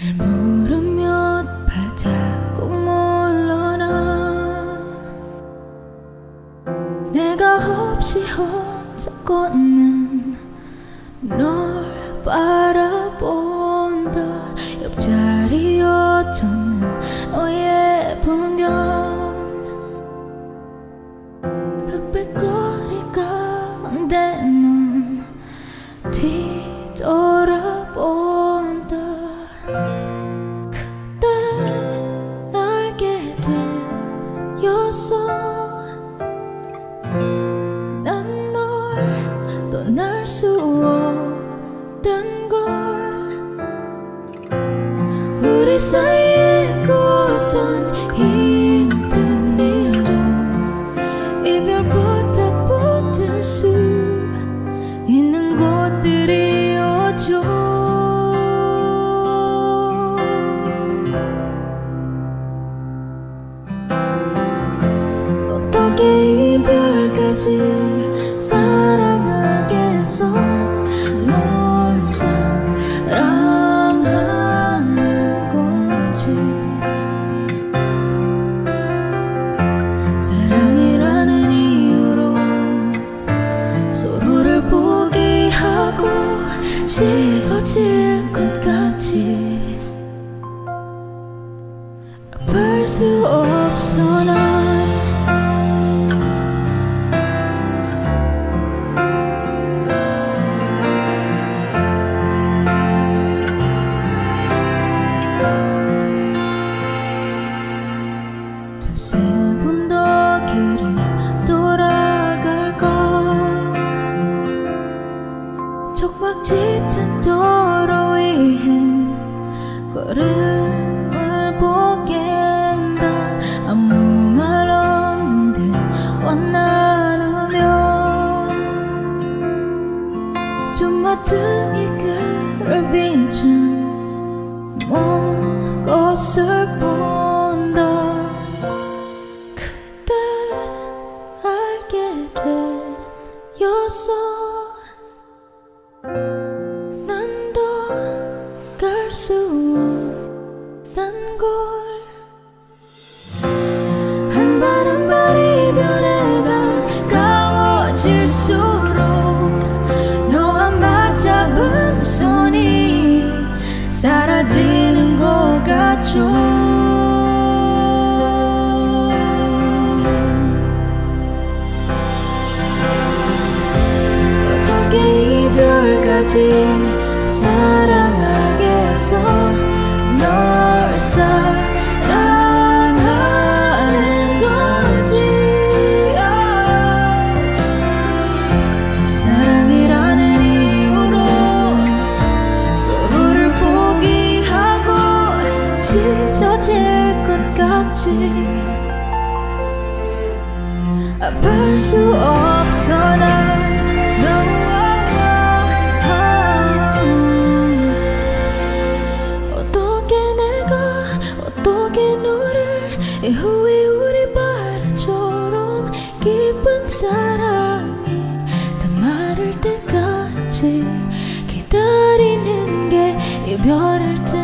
날 물으면 발자국 물러나. 내가 없이 혼자 걷는 널 바라본다. 옆자리 어쩌는 너의 풍경. 흑백 거리 가운데 넌 뒤 되었어 난 널 떠날 수 없단 걸 우리 사이 이별까지 사랑하겠어 널 사랑하는 건지. 사랑이라는 이유로 서로를 포기하고 지워질 것 같이 아플 수 없 촉막 짙은 도로 위에 걸음을 보겠다. 아무 말 없는 대화 나누며 주마등이 그를 비춘 먼 곳을 본다. 그때 알게 되었어 이별까지 사랑하겠어? 널 사랑하는 건지. 사랑이라는 이유로 서로를 포기하고 찢어질 것 같지. 아플 수 없어 난 깊은 사랑이 다 마를 때까지 기다리는 게 이별일 텐